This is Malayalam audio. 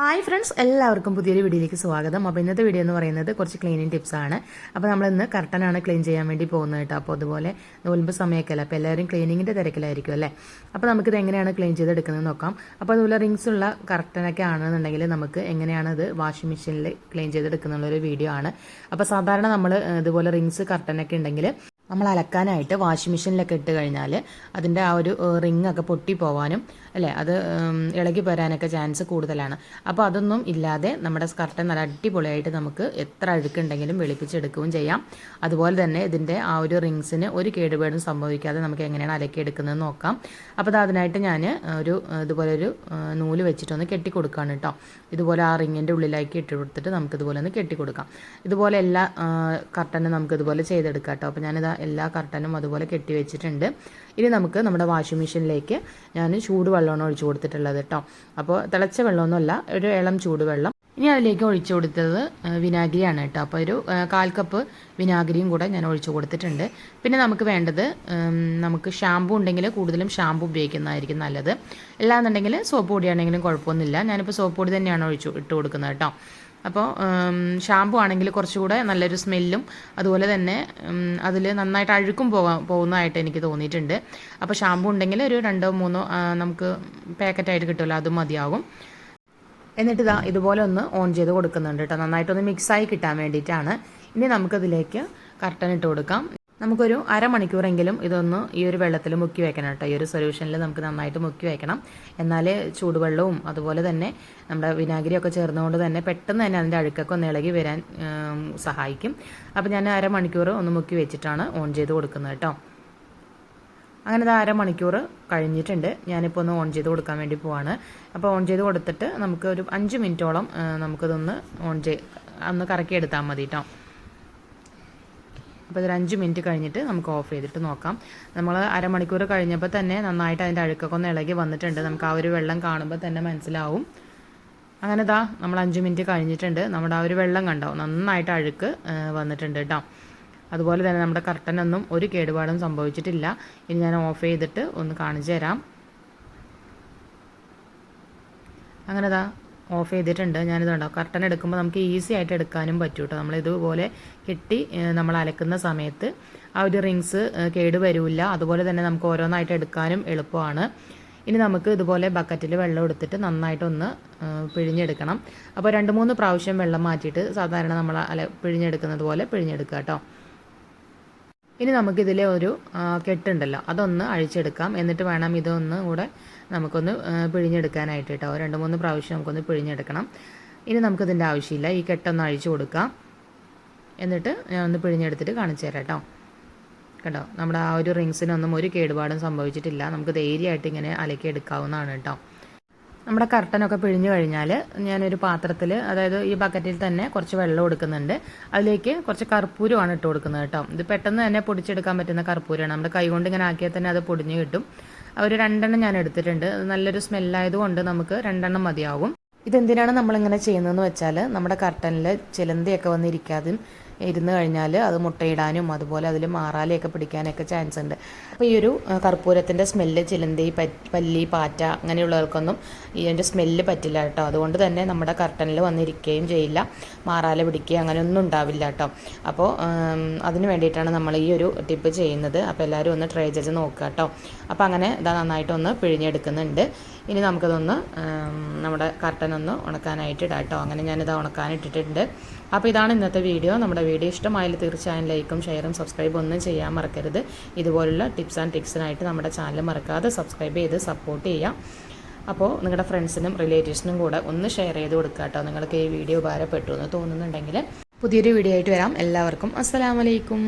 ഹായ് ഫ്രണ്ട്സ് എല്ലാവർക്കും പുതിയൊരു വീഡിയോയിലേക്ക് സ്വാഗതം. അപ്പോൾ ഇന്നത്തെ വീഡിയോ എന്ന് പറയുന്നത് കുറച്ച് ക്ലീനിങ് ടിപ്സാണ് അപ്പോൾ നമ്മൾ ഇന്ന് കർട്ടനാണ് ക്ലീൻ ചെയ്യാൻ വേണ്ടി പോകുന്നത് കേട്ടോ. അപ്പോൾ അതുപോലെ നോൽമ്പ് സമയമൊക്കെയല്ല അപ്പോൾ എല്ലാവരും ക്ലീനിങ്ങിന്റെ തിരക്കിലായിരിക്കും അല്ലേ? അപ്പോൾ നമുക്കിത് എങ്ങനെയാണ് ക്ലീൻ ചെയ്തെടുക്കുന്നത് നോക്കാം. അപ്പോൾ അതുപോലെ റിങ്സ് ഉള്ള കർട്ടനൊക്കെ ആണെന്നുണ്ടെങ്കിൽ നമുക്ക് എങ്ങനെയാണ് ഇത് വാഷിംഗ് മെഷീനിൽ ക്ലീൻ ചെയ്തെടുക്കുന്നുള്ളൊരു വീഡിയോ ആണ്. അപ്പോൾ സാധാരണ നമ്മൾ ഇതുപോലെ റിങ്സ് കർട്ടനൊക്കെ ഉണ്ടെങ്കിൽ നമ്മൾ അലക്കാനായിട്ട് വാഷിംഗ് മെഷീനിലൊക്കെ ഇട്ട് കഴിഞ്ഞാൽ അതിന്റെ ആ ഒരു റിങ് ഒക്കെ പൊട്ടി പോവാനും അല്ലേ? അത് ഇളകി വരാനൊക്കെ ചാൻസ് കൂടുതലാണ്. അപ്പോൾ അതൊന്നും ഇല്ലാതെ നമ്മുടെ സ്കർട്ടൻ നല്ല അടിപൊളിയായിട്ട് നമുക്ക് എത്ര അഴുക്കുണ്ടെങ്കിലും വെളുപ്പിച്ചെടുക്കുകയും ചെയ്യാം. അതുപോലെ തന്നെ ഇതിന്റെ ആ ഒരു റിങ്സിന് ഒരു കേടുപാടും സംഭവിക്കാതെ നമുക്ക് എങ്ങനെയാണ് അലക്കിയെടുക്കുന്നത് നോക്കാം. അപ്പോൾ അത് അതിനായിട്ട് ഞാൻ ഒരു ഇതുപോലെ ഒരു നൂൽ വെച്ചിട്ടൊന്ന് കെട്ടി കൊടുക്കുകയാണ് കേട്ടോ ഇതുപോലെ ആ റിങ്ങിന്റെ ഉള്ളിലേക്ക് ഇട്ട് കൊടുത്തിട്ട് നമുക്ക് ഇതുപോലെ ഒന്ന് കെട്ടി കൊടുക്കാം ഇതുപോലെ എല്ലാ കർട്ടനും നമുക്കിതുപോലെ ചെയ്തെടുക്കാം കേട്ടോ അപ്പോൾ ഞാനിതാ എല്ലാ കർട്ടനും അതുപോലെ കെട്ടി വെച്ചിട്ടുണ്ട്. ഇനി നമുക്ക് നമ്മുടെ വാഷിംഗ് മെഷീനിലേക്ക് ഞാൻ ചൂടുവെള്ളമാണ് ഒഴിച്ചു കൊടുത്തിട്ടുള്ളത് കേട്ടോ. അപ്പോൾ തിളച്ച വെള്ളമൊന്നുമല്ല ഒരു ഇളം ചൂടുവെള്ളം. ഇനി അതിലേക്ക് ഒഴിച്ചു കൊടുത്തത് വിനാഗിരിയാണ് കേട്ടോ. അപ്പോൾ ഒരു കാൽ കപ്പ് വിനാഗിരിയും കൂടെ ഞാൻ ഒഴിച്ചു കൊടുത്തിട്ടുണ്ട്. പിന്നെ നമുക്ക് വേണ്ടത് നമുക്ക് ഷാമ്പു ഉണ്ടെങ്കിൽ കൂടുതലും ഷാമ്പു ഉപയോഗിക്കുന്നതായിരിക്കും നല്ലത്. അല്ലാന്നുണ്ടെങ്കിൽ സോപ്പ് പൊടിയാണെങ്കിലും കുഴപ്പമൊന്നുമില്ല. ഞാനിപ്പോൾ സോപ്പ് പൊടി തന്നെയാണ് ഒഴിച്ചു ഇട്ട് കൊടുക്കുന്നത് കേട്ടോ. അപ്പോൾ ഷാമ്പു ആണെങ്കിൽ കുറച്ചുകൂടെ നല്ലൊരു സ്മെല്ലും അതുപോലെ തന്നെ അതിൽ നന്നായിട്ട് അഴുക്കും പോകാൻ പോകുന്നതായിട്ട് എനിക്ക് തോന്നിയിട്ടുണ്ട്. അപ്പോൾ ഷാമ്പു ഉണ്ടെങ്കിൽ ഒരു രണ്ടോ മൂന്നോ നമുക്ക് പാക്കറ്റായിട്ട് കിട്ടുമല്ലോ അതും മതിയാകും എന്നിട്ട് ഇതാ ഇതുപോലെ ഒന്ന് ഓൺ ചെയ്ത് കൊടുക്കുന്നുണ്ട് കേട്ടോ. നന്നായിട്ടൊന്ന് മിക്സായി കിട്ടാൻ വേണ്ടിയിട്ടാണ്. ഇനി നമുക്കതിലേക്ക് കർട്ടൻ ഇട്ട് കൊടുക്കാം. നമുക്കൊരു അരമണിക്കൂറെങ്കിലും ഇതൊന്ന് ഈ ഒരു വെള്ളത്തിൽ മുക്കി വെക്കണം കേട്ടോ. ഈ ഒരു സൊല്യൂഷനിൽ നമുക്ക് നന്നായിട്ട് മുക്കി വെക്കണം. എന്നാലേ ചൂടുവെള്ളവും അതുപോലെ തന്നെ നമ്മുടെ വിനാഗിരിയൊക്കെ ചേർന്നുകൊണ്ട് തന്നെ പെട്ടെന്ന് തന്നെ അതിന്റെ അഴുക്കൊക്കെ ഒന്ന് ഇളകി വരാൻ സഹായിക്കും. അപ്പോൾ ഞാൻ അരമണിക്കൂർ ഒന്ന് മുക്കി വെച്ചിട്ടാണ് ഓൺ ചെയ്ത് കൊടുക്കുന്നത് കേട്ടോ. അങ്ങനെ ഇത് അരമണിക്കൂർ കഴിഞ്ഞിട്ടുണ്ട്. ഞാനിപ്പോൾ ഒന്ന് ഓൺ ചെയ്ത് കൊടുക്കാൻ വേണ്ടി പോവാണ്. അപ്പോൾ ഓൺ ചെയ്ത് കൊടുത്തിട്ട് നമുക്ക് ഒരു അഞ്ച് മിനിറ്റോളം നമുക്കിതൊന്ന് ഓൺ ചെയ് ഒന്ന് കറക്കി എടുത്താൽ മതി കേട്ടോ. അപ്പോൾ ഇതൊരു അഞ്ച് മിനിറ്റ് കഴിഞ്ഞിട്ട് നമുക്ക് ഓഫ് ചെയ്തിട്ട് നോക്കാം. നമ്മൾ അരമണിക്കൂർ കഴിഞ്ഞപ്പോൾ തന്നെ നന്നായിട്ട് അതിന്റെ അഴുക്കൊക്കെ ഒന്ന് ഇളകി വന്നിട്ടുണ്ട്. നമുക്ക് ആ ഒരു വെള്ളം കാണുമ്പോൾ തന്നെ മനസ്സിലാവും. അങ്ങനെ ദാ നമ്മൾ അഞ്ച് മിനിറ്റ് കഴിഞ്ഞിട്ടുണ്ട്. നമ്മുടെ ആ ഒരു വെള്ളം കണ്ടാവും നന്നായിട്ട് അഴുക്ക് വന്നിട്ടുണ്ട് കേട്ടോ അതുപോലെ തന്നെ നമ്മുടെ കർട്ടനൊന്നും ഒരു കേടുപാടും സംഭവിച്ചിട്ടില്ല. ഇനി ഞാൻ ഓഫ് ചെയ്തിട്ട് ഒന്ന് കാണിച്ചു തരാം. അങ്ങനെ ദാ ഓഫ് ചെയ്തിട്ടുണ്ട്. ഞാനിത് കണ്ടോ? കർട്ടൻ എടുക്കുമ്പോൾ നമുക്ക് ഈസി ആയിട്ട് എടുക്കാനും പറ്റും കേട്ടോ നമ്മൾ ഇതുപോലെ കെട്ടി നമ്മൾ അലക്കുന്ന സമയത്ത് ആ ഒരു റിങ്സ് കേട് വരില്ല. അതുപോലെ തന്നെ നമുക്ക് ഓരോന്നായിട്ട് എടുക്കാനും എളുപ്പമാണ്. ഇനി നമുക്ക് ഇതുപോലെ ബക്കറ്റിൽ വെള്ളം എടുത്തിട്ട് നന്നായിട്ടൊന്ന് പിഴിഞ്ഞെടുക്കണം. അപ്പോൾ രണ്ട് മൂന്ന് പ്രാവശ്യം വെള്ളം മാറ്റിയിട്ട് സാധാരണ നമ്മൾ അല പിഴിഞ്ഞെടുക്കുന്നത് പോലെ പിഴിഞ്ഞെടുക്കുക കേട്ടോ ഇനി നമുക്കിതിലെ ഒരു കെട്ടുണ്ടല്ലോ. അതൊന്ന് അഴിച്ചെടുക്കാം. എന്നിട്ട് വേണം ഇതൊന്ന് കൂടെ നമുക്കൊന്ന് പിഴിഞ്ഞെടുക്കാനായിട്ട് കേട്ടോ രണ്ട് മൂന്ന് പ്രാവശ്യം നമുക്കൊന്ന് പിഴിഞ്ഞെടുക്കണം. ഇനി നമുക്കിതിന്റെ ആവശ്യമില്ല. ഈ കെട്ടൊന്ന് അഴിച്ചു കൊടുക്കാം. എന്നിട്ട് ഞാൻ ഒന്ന് പിഴിഞ്ഞെടുത്തിട്ട് കാണിച്ചു തരാം കേട്ടോ കേട്ടോ നമ്മുടെ ആ ഒരു റിങ്സിനൊന്നും ഒരു കേടുപാടും സംഭവിച്ചിട്ടില്ല. നമുക്ക് ധൈര്യമായിട്ട് ഇങ്ങനെ അലക്കി എടുക്കാവുന്നതാണ് കേട്ടോ നമ്മുടെ കർട്ടനൊക്കെ പിഴിഞ്ഞു കഴിഞ്ഞാൽ ഞാനൊരു പാത്രത്തിൽ അതായത് ഈ ബക്കറ്റിൽ തന്നെ കുറച്ച് വെള്ളം എടുക്കുന്നുണ്ട്. അതിലേക്ക് കുറച്ച് കർപ്പൂരമാണ് ഇട്ട് കൊടുക്കുന്നത് കേട്ടോ ഇത് പെട്ടെന്ന് തന്നെ പൊടിച്ചെടുക്കാൻ പറ്റുന്ന കർപ്പൂരമാണ് നമ്മുടെ കൈ കൊണ്ട് ഇങ്ങനെ ആക്കിയാൽ തന്നെ അത് പൊടിഞ്ഞ് കിട്ടും. ഒരു രണ്ടെണ്ണം ഞാൻ എടുത്തിട്ടുണ്ട്. അത് നല്ലൊരു സ്മെല്ലായതുകൊണ്ട് നമുക്ക് രണ്ടെണ്ണം മതിയാകും ഇതെന്തിനാണ് നമ്മളിങ്ങനെ ചെയ്യുന്നതെന്ന് വെച്ചാൽ നമ്മുടെ കർട്ടനിൽ ചിലന്തിയൊക്കെ വന്നിരിക്കാതെ ഇരുന്ന് കഴിഞ്ഞാൽ അത് മുട്ടയിടാനും അതുപോലെ അതിൽ മാറാലയൊക്കെ പിടിക്കാനൊക്കെ ചാൻസ് ഉണ്ട്. അപ്പോൾ ഈ ഒരു കർപ്പൂരത്തിന്റെ സ്മെല്ല് ചിലന്തി പല്ലി പാറ്റ അങ്ങനെയുള്ളവർക്കൊന്നും ഇതിന്റെ സ്മെല്ല് പറ്റില്ല കേട്ടോ. അതുകൊണ്ട് തന്നെ നമ്മുടെ കർട്ടനിൽ വന്നിരിക്കുകയും ചെയ്യില്ല. മാറാല പിടിക്കുക അങ്ങനെയൊന്നും ഉണ്ടാവില്ല കേട്ടോ. അപ്പോൾ അതിന് വേണ്ടിയിട്ടാണ് നമ്മൾ ഈ ഒരു ടിപ്പ് ചെയ്യുന്നത്. അപ്പോൾ എല്ലാവരും ഒന്ന് ട്രൈ ചെയ്ത് നോക്കുക കേട്ടോ. അപ്പോൾ അങ്ങനെ ഇതാ നന്നായിട്ടൊന്ന് പിഴിഞ്ഞെടുക്കുന്നുണ്ട്. ഇനി നമുക്കതൊന്ന് നമ്മുടെ കർട്ടൻ ഒന്ന് ഉണക്കാനായിട്ട് ഇടാം കേട്ടോ. അങ്ങനെ ഞാനിത് ഉണക്കാനിട്ടിട്ടുണ്ട്. അപ്പോൾ ഇതാണ് ഇന്നത്തെ വീഡിയോ നമ്മുടെ വീഡിയോ ഇഷ്ടമായാൽ തീർച്ചയായും ലൈക്കും ഷെയറും സബ്സ്ക്രൈബും ഒന്നും ചെയ്യാൻ മറക്കരുത്. ഇതുപോലുള്ള ടിപ്സ് ആൻഡ് ടിക്സിനായിട്ട് നമ്മുടെ ചാനൽ മറക്കാതെ സബ്സ്ക്രൈബ് ചെയ്ത് സപ്പോർട്ട് ചെയ്യാം. അപ്പോൾ നിങ്ങളുടെ ഫ്രണ്ട്സിനും റിലേറ്റീവ്സിനും കൂടെ ഒന്ന് ഷെയർ ചെയ്ത് കൊടുക്കുക കേട്ടോ. നിങ്ങൾക്ക് ഈ വീഡിയോ ഉപകാരപ്പെട്ടു എന്ന് തോന്നുന്നുണ്ടെങ്കിൽ പുതിയൊരു വീഡിയോ ആയിട്ട് വരാം. എല്ലാവർക്കും അസ്സലാമലൈക്കും.